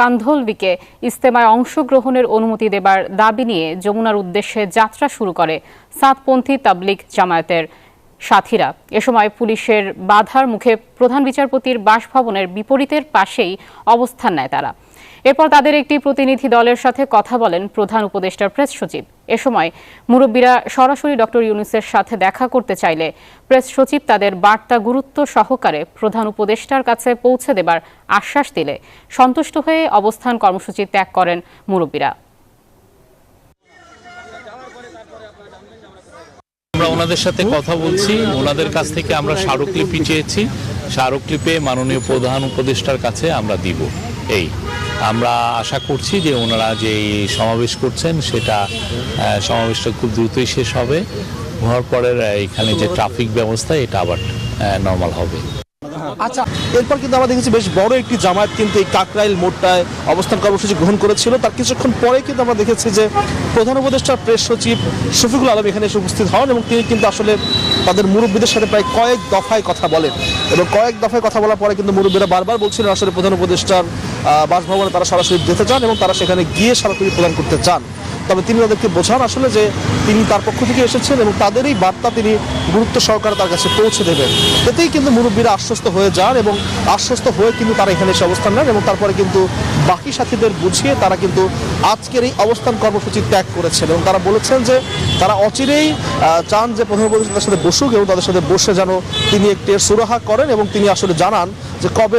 কান্ধলবিকে ইস্তেমায় অংশগ্রহণের অনুমতি দেবার দাবি নিয়ে যমুনার উদ্দেশ্যে যাত্রা শুরু করে সাতপন্থী তাবলিক জামায়াতের সাথীরা। এ সময় পুলিশের বাধার মুখে প্রধান বিচারপতির বাসভবনের বিপরীতের পাশেই অবস্থান নেয় তারা। এরপর তাদের একটি প্রতিনিধি দলের সাথে কথা বলেন প্রধান উপদেষ্টার প্রেস সচিব। এ সময় মুরব্বীরা সরাসরি ডক্টর ইউনুসের সাথে দেখা করতে চাইলে প্রেস সচিব তাদের বার্তা গুরুত্ব সহকারে প্রধান উপদেষ্টার কাছে পৌঁছে দেবার আশ্বাস দিলে সন্তুষ্ট হয়ে অবস্থান কর্মসূচি ত্যাগ করেন মুরব্বীরা। আমরা ওনাদের সাথে কথা বলছি। ওনাদের কাছ থেকে আমরা স্মারকলিপি চেয়েছি। স্মারকলিপে মাননীয় প্রধান উপদেষ্টার কাছে আমরা দিব। এই। আমরা আশা করছি যে ওনারা যে সমাবেশ করছেন, সেটা সমাবেশটা খুব দ্রুতই শেষ হবে। হওয়ার পরে এখানে যে ট্রাফিক ব্যবস্থা, এটা আবার নর্মাল হবে। আচ্ছা এরপর কিন্তু আমরা দেখেছি বেশ বড় একটি জামায়াত কিন্তু এই কাকরাইল মোড়টায় অবস্থান কর্মসূচি গ্রহণ করেছিল। তার কিছুক্ষণ পরে কিন্তু আমরা দেখেছি যে প্রধান উপদেষ্টার প্রেস সচিব শফিকুল আলম এখানে এসে উপস্থিত হন এবং তিনি কিন্তু আসলে তাদের মুরব্বীদের সাথে প্রায় কয়েক দফায় কথা বলেন। এবং কয়েক দফায় কথা বলার পরে কিন্তু মুরব্বীরা বারবার বলছিলেন আসলে প্রধান উপদেষ্টার বাসভবনে তারা সরাসরি যেতে চান এবং তারা সেখানে গিয়ে সরাসরি প্রদান করতে চান। তবে তিনি তাদেরকে বোঝান আসলে যে তিনি তার পক্ষ থেকে এসেছেন এবং তাদের এই বার্তা তিনি গুরুত্ব সহকারে তার কাছে পৌঁছে দেবেন। এতেই কিন্তু মুরব্বীরা আশ্বস্ত হয়ে যান এবং আশ্বস্ত হয়ে কিন্তু তারা এখানে এসে অবস্থান নেন এবং তারপরে কিন্তু বাকি সাথীদের বুঝিয়ে তারা কিন্তু আজকের এই অবস্থান কর্মসূচি ত্যাগ করেছেন এবং তারা বলেছেন যে তারা অচিরেই চান যে প্রধান তাদের সাথে বসুক এবং তাদের সাথে বসে যেন তিনি একটি সুরাহা করেন এবং তিনি আসলে জানান যে কবে